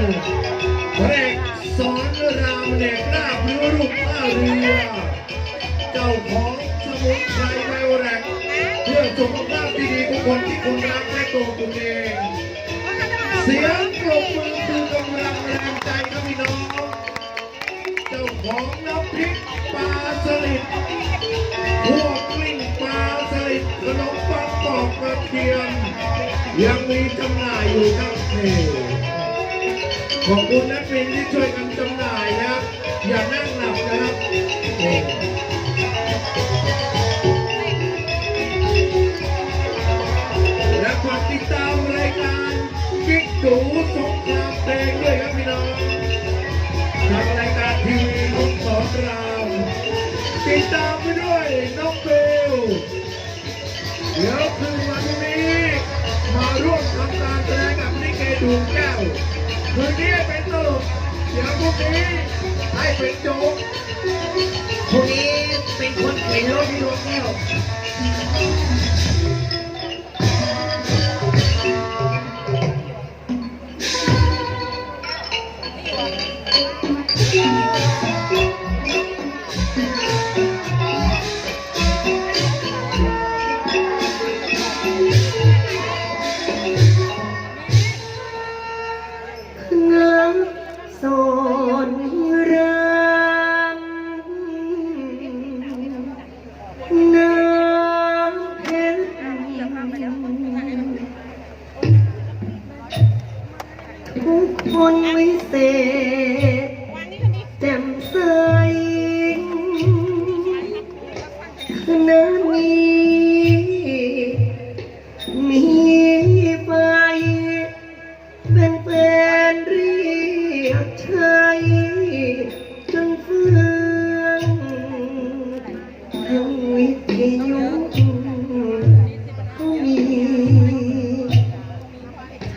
พ ขอบคุณนักบินที่ช่วยกันจำหน่ายนะอย่านั่งหลับนะครับและฝากติดตามรายการกิ๊กดูสงครามเพลงด้วยครับพี่น้องทำอะไร ให้เป็นโจ๊กพวกนี้เป็นคนเข็นรถที่ดวงแก้ว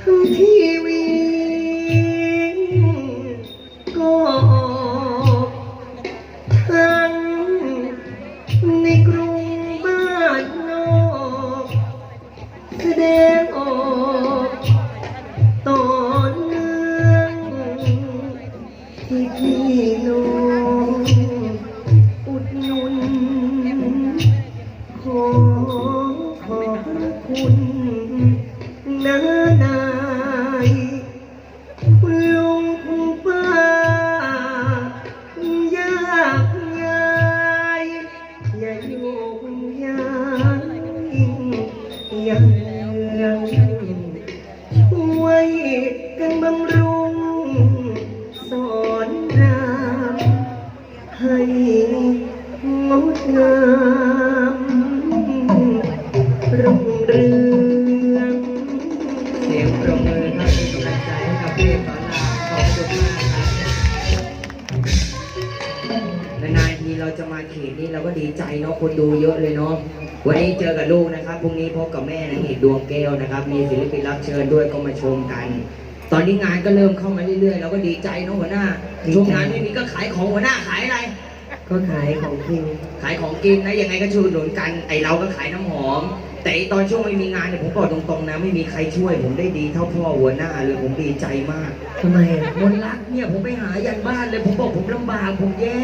ทั้ บำรุง สอนรามให้งดงามรุ่งเรืองเสียงปรบมือครับเป็นกำลังใจให้กับพี่สอนรามขอบคุณมากครับนานๆทีเราจะมาเขตนี้เราก็ดีใจเนาะคนดูเยอะเลยเนาะวันนี้เจอกับลูกนะครับ พรุ่งนี้พบกับแม่นะเหตุดวงแก้วนะครับ มีศิลปินรับเชิญด้วยก็มาชมกัน ตอนนี้งานก็เริ่มเข้ามาเรื่อยๆเราก็ดีใจเนาะหัวหน้าช่วงงานไม่มีก็ขายของหัวหน้าขายอะไร ก็ขายของกินขายของกินนะยังไงก็ช่วยอุดหนุนกันไอเราก็ขายน้ำหอม แต่ไอ้ตอนช่วงไม่มีงานเนี่ยผมบอกตรงๆนะไม่มีใครช่วย ผมได้ดีเท่าพ่อหัวหน้าเลยผมดีใจมาก ทำไมอะมนรักเนี่ยผมไปหายันบ้านเลยผมบอกผมลำบากผมแย่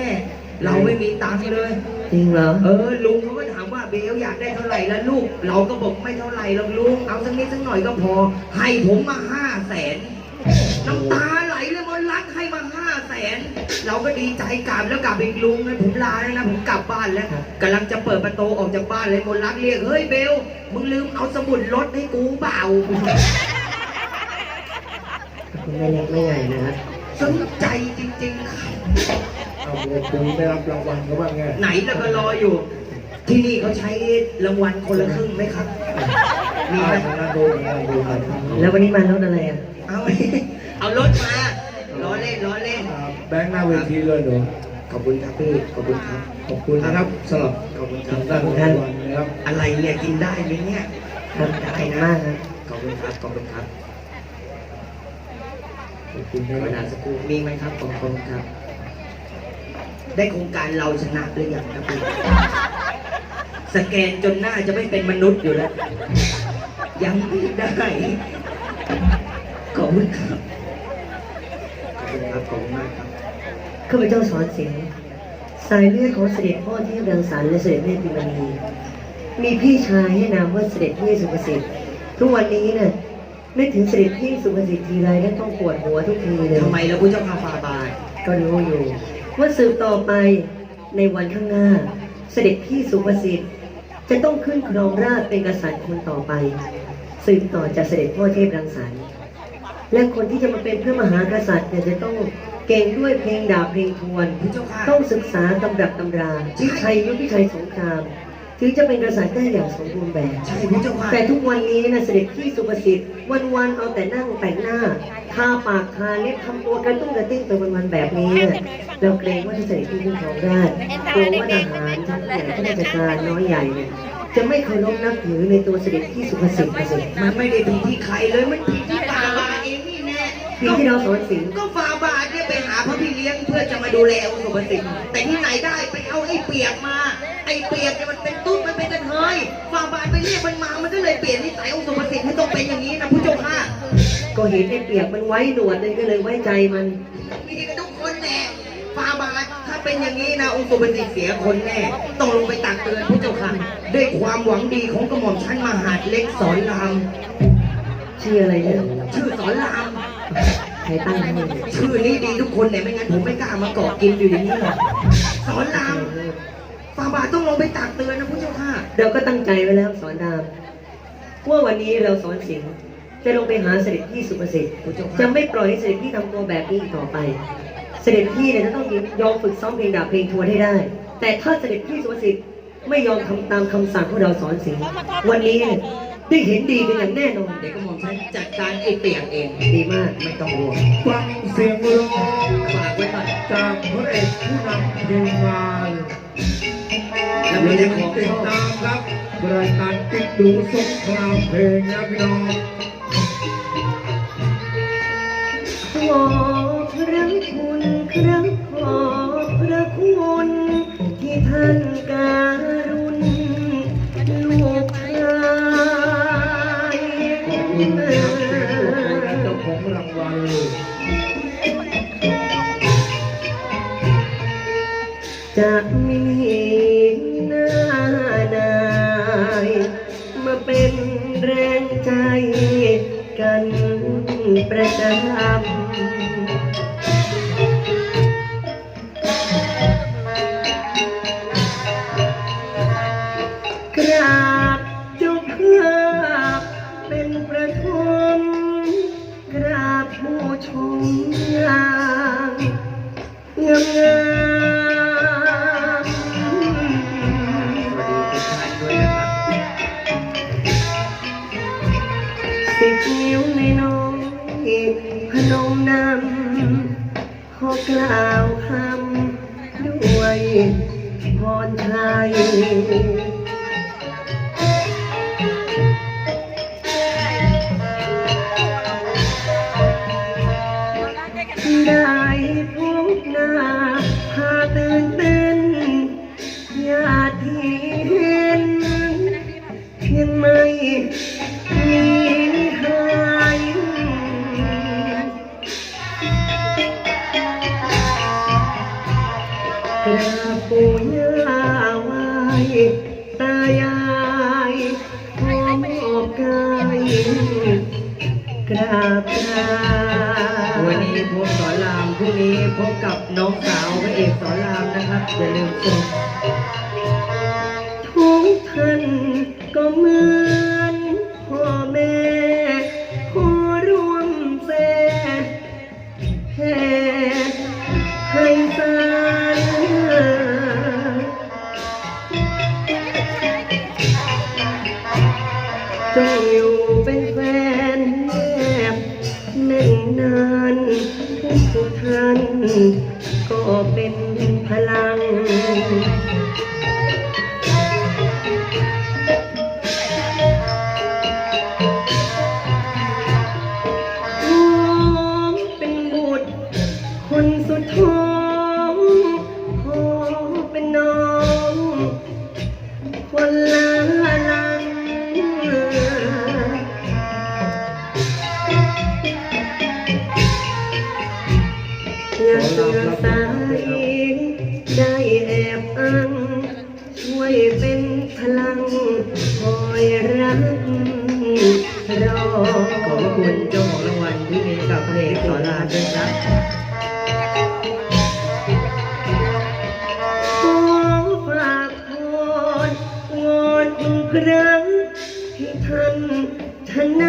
เราไม่มีตังค์เลย จริงเหรอเออลุงเขาก็ถามว่าเบลอยากได้เท่าไหร่แล้วลูก เราก็บอกไม่เท่าไหร่หรอกลุงเอาสักนิดสักหน่อยก็พอ ให้ผมมาห้าแสน น้ำตาไหลเลยมนรักให้มาห้าแสนเราก็ดีใจกลับแล้วกลับอีกลุงเลยผมลาแล้วนะผมกลับบ้านแล้วกำลังจะเปิดประตูออกจากบ้านเลยมนรักเรียกเฮ้ยเบลมึงลืมเอาสมุดรถให้กูเปล่าคุณไม่เล็กไม่ใหญ่นะสนใจจริงๆครับเอาเงินคุณได้รับรางวัลเขาบ้างไงไหนแล้วก็รออยู่ ที่นี่เขาใช้รางวัลคนละครึ่งไหมครับ มีมีไหมไหมนะดูนะดูนะแล้ววันนี้มารถอะไรอะ เอาไหมเอารถมาล้อเล่นล้อเล่น แบงค์หน้าเวทีเลยหนูขอบคุณครับพี่ ขอบคุณครับ ขอบคุณนะครับสำหรับขอบคุณครับงด้านรางวัลนะครับ อะไรเนี่ยกินได้ไหมเนี่ยครับเก่งมากครับขอบคุณครับ ขอบคุณครับ ขอบคุณธนะรรมคดาสักครู่มีไหมครับ ขอบคุณครับ ได้โครงการเราชนะหรือยังครับพี่สแกนจนหน้าจะไม่เป็นมนุษย์อยู่แล้ว ยังไม่ได้ อบคุณครับครับขอบคุณมากครับข้าพเจ้าสอนสิงห์สายเลือดของเสด็จพ่อที่รังสรรค์และเสด็จแม่พิมณีมีพี่ชายให้นามว่าเสด็จพี่สุภสิทธิ์ทุกวันนี้น่ะนึกถึงเสด็จพี่สุภสิทธิ์ทีไรแล้วต้องปวดหัวทุกทีเลยทำไมแล้วผู้เจ้าข้าฟาบาทก็รู้อยู่ ว่าสืบต่อไปในวันข้างหน้า เสด็จพี่สุภสิทธิ์จะต้องขึ้นครองราชย์เป็นกษัตริย์คนต่อไป สืบต่อจากเสด็จพ่อเทพรังสรรค์ และคนที่จะมาเป็นพระมหากษัตริย์เนี่ยจะต้องเก่งด้วยเพลงดาบเพลงทวนผู้เจ้าค่ะ ต้องศึกษาตำรับตำราวิชัยยุทธวิชัยสงครามถึงจะเป็นกษัตริย์ได้อย่างสมบูรณ์แบบ ใช่ผู้เจ้าค่ะแต่ทุกวันนี้นะเสด็จพี่สุภสิทธิ์วันๆเอาแต่นั่งแต่งหน้าทาปากทาเล็บทำตัวกระตุ้งกระติ้งไปวันๆแบบนี้น่ะเราเกรงว่าถ้าเสด็จพี่ขึ้นครองราชย์กลัวว่าทหารชั้นใหญ่ข้าราชการน้อยใหญ่เนี่ยจะไม่เคารพนับถือในตัวเสด็จพี่สุภสิทธิ์นะสิมันไม่ได้ผิดที่ใครเลยมันผิดที่ฟาบาทเองนี่แน่ ปีที่เราสอนสิงห์ก็ฟาบาทเนี่ยไปหาพระพี่เลี้ยงเพื่อจะมาดูแลองค์สุภสิทธิ์แต่ที่ไหนได้ไปเอาไอ้เปียกมา ไอ้เปียกเนี่ยมันเป็นตุ๊ดมันเป็นกระเทยฟาบาทไปเรียกมันมา มันก็เลยเปลี่ยนนิสัยองค์สุภสิทธิ์ให้ต้องเป็นอย่างนี้นะผู้เจ้าค่ะก็เห็นไอ้เปียกมันไว้หนวดเลยก็เลยไว้ใจมันมีกันทุกคนแน่ฟาบาทถ้าเป็นอย่างนี้นะองค์สุภสิทธิ์เสียคนแน่ต้องลงไปตักเตือนผู้เจ้าค่ะด้วยความหวังดีของกระหม่อมชั้นมหาดเล็กสอนรามชื่ออะไรเนี่ยชื่อสอนราม รตั้งให้เนี่ยชื่อนี้ดีทุกคนเนี่ยไม่งั้นผมไม่กล้ามาเกาะกินอยู่อย่างนี้หรอกสอนรามฟาบาทต้องลงไปตักเตือนนะผู้เจ้าค่ะเราก็ตั้งใจไว้แล้วสอนรามว่าวันนี้เราสอนสิงห์จะลงไปหาเสด็จพี่สุภสิทธิ์ผู้เจ้าจะค่ะไม่ปล่อยให้เสด็จพี่ทำตัวแบบนี้อีกต่อไป เสด็จพี่เนี่ยจะต้องยอมฝึกซ้อมเพลงดาบเพลงทวนให้ได้ แต่ถ้าเสด็จพี่สุภสิทธิ์ไม่ยอมทำตามคำสั่งของเราสอนสิงห์วันนี้เนี่ย ได้เห็นดีกันอย่างแน่นอน เดี๋ยวกระหม่อมชั้นจัดการไอ้เปียกเองดีมากไม่ต้องห่วงฟังเสียงร้องฝากไว้ก่อนจากพระเอกผู้นำทีมงานแล้วมีได้ของติดชอบตามครับรายการติดดูสงครามเพลงนะพี่น้องขอพ จะมีหน้านายมาเป็นแรงใจกันประจำ กล่าวคำด้วยพรชัยได้ ตายายขอมอบกายกราบกราบวันนี้พบสอนรามพรุ่งนี้พบกับน้องสาวพระเอกสอนรามนะครับอย่าลืมชมทุกท่านก็เหมือน เสื่อสายได้แอบอ้างช่วยเป็นพลังคอยรักรอขอบพระคุณเจ้าของรางวัลที่มีกับพระเอกสอนรามด้วยครับขอฝากพรวอนพระให้ท่านชนะ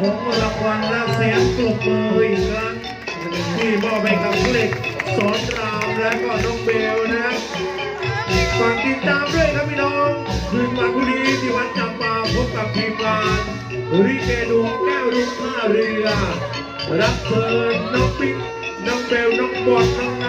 ของรางวัลและเสียงปรบมืออีกครั้งที่มอบให้กับเล็กสอนรามและก็น้องเบลนะฝากติดตามด้วยครับพี่น้องคืนวันพรุ่งนี้ที่วัดจำปาพบกับทีมงานริเกดวงแก้วดวงท่าเรือ รับเชิญน้องปิ๊กน้องเบลน้องบอลน้อง